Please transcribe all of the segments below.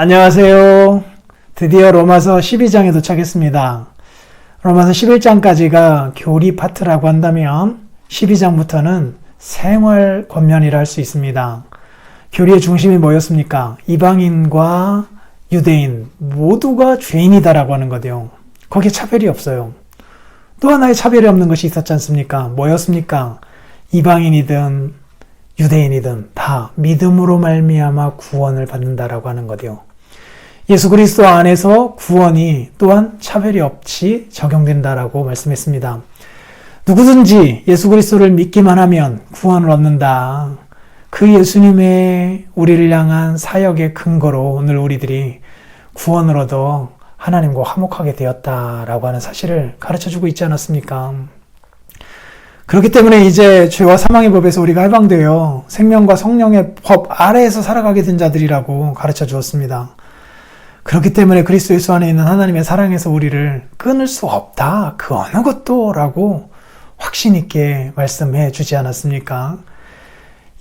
안녕하세요. 드디어 로마서 12장에 도착했습니다. 로마서 11장까지가 교리 파트라고 한다면 12장부터는 생활 권면이라 할 수 있습니다. 교리의 중심이 뭐였습니까? 이방인과 유대인 모두가 죄인이다라고 하는 거죠. 거기에 차별이 없어요. 또 하나의 차별이 없는 것이 있었지 않습니까? 뭐였습니까? 이방인이든 유대인이든 다 믿음으로 말미암아 구원을 받는다라고 하는 거죠. 예수 그리스도 안에서 구원이 또한 차별이 없이 적용된다라고 말씀했습니다. 누구든지 예수 그리스도를 믿기만 하면 구원을 얻는다. 그 예수님의 우리를 향한 사역의 근거로 오늘 우리들이 구원을 얻어 하나님과 화목하게 되었다라고 하는 사실을 가르쳐 주고 있지 않았습니까? 그렇기 때문에 이제 죄와 사망의 법에서 우리가 해방되어 생명과 성령의 법 아래에서 살아가게 된 자들이라고 가르쳐 주었습니다. 그렇기 때문에 그리스도 예수 안에 있는 하나님의 사랑에서 우리를 끊을 수 없다. 그 어느 것도 라고 확신 있게 말씀해 주지 않았습니까?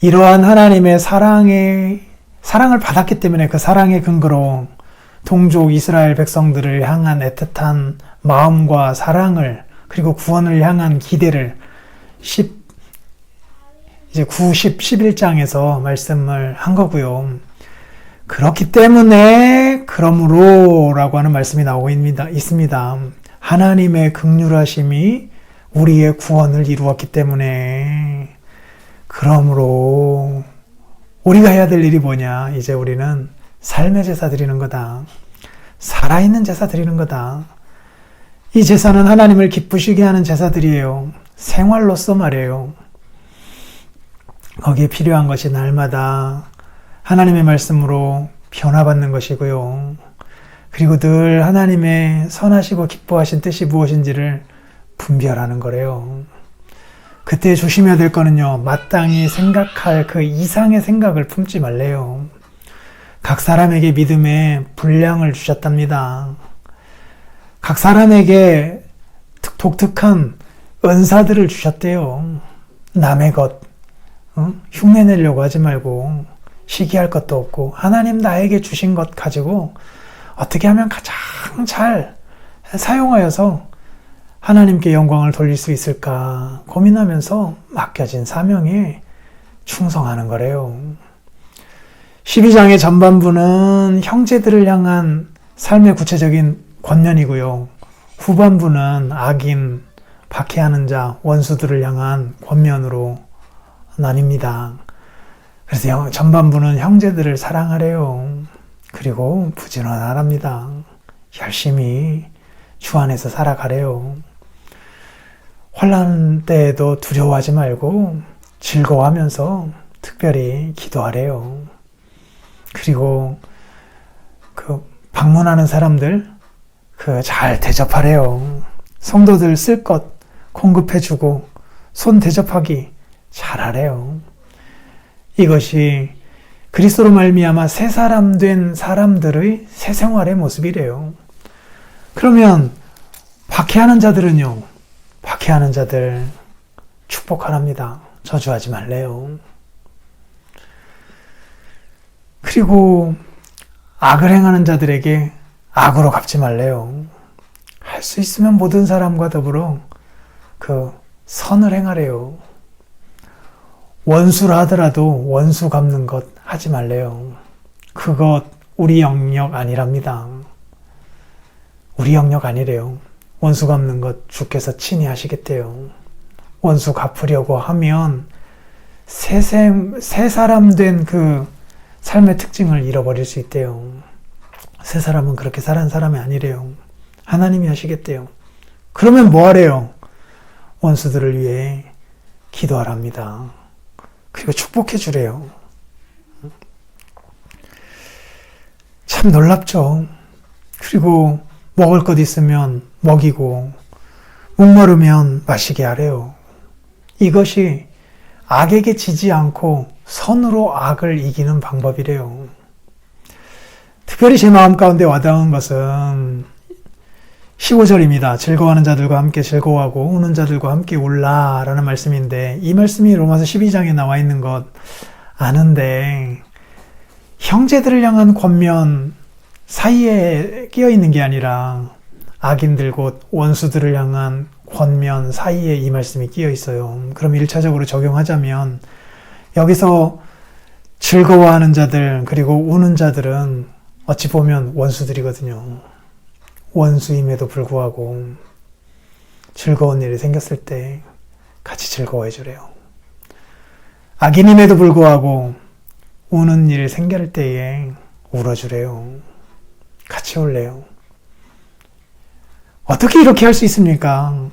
이러한 하나님의 사랑의 사랑을 받았기 때문에 그 사랑의 근거로 동족 이스라엘 백성들을 향한 애틋한 마음과 사랑을 그리고 구원을 향한 기대를 10 이제 9, 10, 11장에서 말씀을 한 거고요. 그렇기 때문에 그러므로라고 하는 말씀이 나오고 있습니다. 하나님의 극률하심이 우리의 구원을 이루었기 때문에 그러므로 우리가 해야 될 일이 뭐냐? 이제 우리는 삶의 제사 드리는 거다. 살아있는 제사 드리는 거다. 이 제사는 하나님을 기쁘시게 하는 제사들이에요. 생활로서 말이에요. 거기에 필요한 것이 날마다 하나님의 말씀으로 변화받는 것이고요. 그리고 늘 하나님의 선하시고 기뻐하신 뜻이 무엇인지를 분별하는 거래요. 그때 조심해야 될 거는요, 마땅히 생각할 그 이상의 생각을 품지 말래요. 각 사람에게 믿음의 분량을 주셨답니다. 각 사람에게 독특한 은사들을 주셨대요. 남의 것, 어? 흉내내려고 하지 말고, 시기할 것도 없고 하나님 나에게 주신 것 가지고 어떻게 하면 가장 잘 사용하여서 하나님께 영광을 돌릴 수 있을까 고민하면서 맡겨진 사명에 충성하는 거래요. 12장의 전반부는 형제들을 향한 삶의 구체적인 권면이고요. 후반부는 악인, 박해하는 자, 원수들을 향한 권면으로 나뉩니다. 그래서 전반부는 형제들을 사랑하래요. 그리고 부지런하랍니다. 열심히 주 안에서 살아가래요. 환란 때에도 두려워하지 말고 즐거워하면서 특별히 기도하래요. 그리고 그 방문하는 사람들 그 잘 대접하래요. 성도들 쓸 것 공급해주고 손 대접하기 잘하래요. 이것이 그리스도로 말미암아 새 사람 된 사람들의 새 생활의 모습이래요. 그러면 박해하는 자들은요. 박해하는 자들 축복하랍니다. 저주하지 말래요. 그리고 악을 행하는 자들에게 악으로 갚지 말래요. 할 수 있으면 모든 사람과 더불어 그 선을 행하래요. 원수라 하더라도 원수 갚는 것 하지 말래요. 그것 우리 영역 아니랍니다. 우리 영역 아니래요. 원수 갚는 것 주께서 친히 하시겠대요. 원수 갚으려고 하면 새, 생, 새 사람 된 그 삶의 특징을 잃어버릴 수 있대요. 새 사람은 그렇게 살은 사람이 아니래요. 하나님이 하시겠대요. 그러면 뭐 하래요? 원수들을 위해 기도하랍니다. 그리고 축복해 주래요. 참 놀랍죠. 그리고 먹을 것 있으면 먹이고, 목마르면 마시게 하래요. 이것이 악에게 지지 않고 선으로 악을 이기는 방법이래요. 특별히 제 마음 가운데 와닿은 것은 15절입니다. 즐거워하는 자들과 함께 즐거워하고 우는 자들과 함께 울라 라는 말씀인데 이 말씀이 로마서 12장에 나와 있는 것 아는데 형제들을 향한 권면 사이에 끼어 있는 게 아니라 악인들 곧 원수들을 향한 권면 사이에 이 말씀이 끼어 있어요. 그럼 1차적으로 적용하자면 여기서 즐거워하는 자들 그리고 우는 자들은 어찌 보면 원수들이거든요. 원수임에도 불구하고 즐거운 일이 생겼을 때 같이 즐거워해 주래요. 악인임에도 불구하고 우는 일 생길 때에 울어주래요. 같이 올래요. 어떻게 이렇게 할 수 있습니까?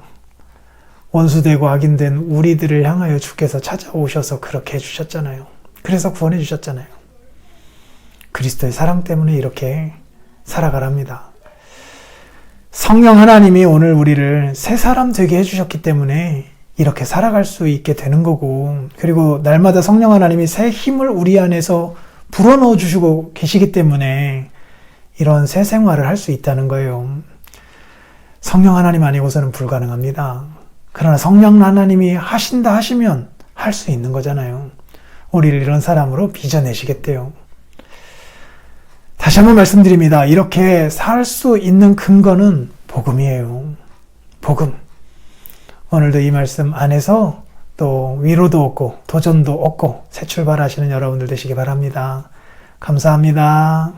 원수되고 악인된 우리들을 향하여 주께서 찾아오셔서 그렇게 해주셨잖아요. 그래서 구원해 주셨잖아요. 그리스도의 사랑 때문에 이렇게 살아가랍니다. 성령 하나님이 오늘 우리를 새 사람 되게 해주셨기 때문에 이렇게 살아갈 수 있게 되는 거고, 그리고 날마다 성령 하나님이 새 힘을 우리 안에서 불어넣어 주시고 계시기 때문에 이런 새 생활을 할 수 있다는 거예요. 성령 하나님 아니고서는 불가능합니다. 그러나 성령 하나님이 하신다 하시면 할 수 있는 거잖아요. 우리를 이런 사람으로 빚어내시겠대요. 다시 한번 말씀드립니다. 이렇게 살 수 있는 근거는 복음이에요. 복음. 오늘도 이 말씀 안에서 또 위로도 얻고 도전도 얻고 새 출발하시는 여러분들 되시기 바랍니다. 감사합니다.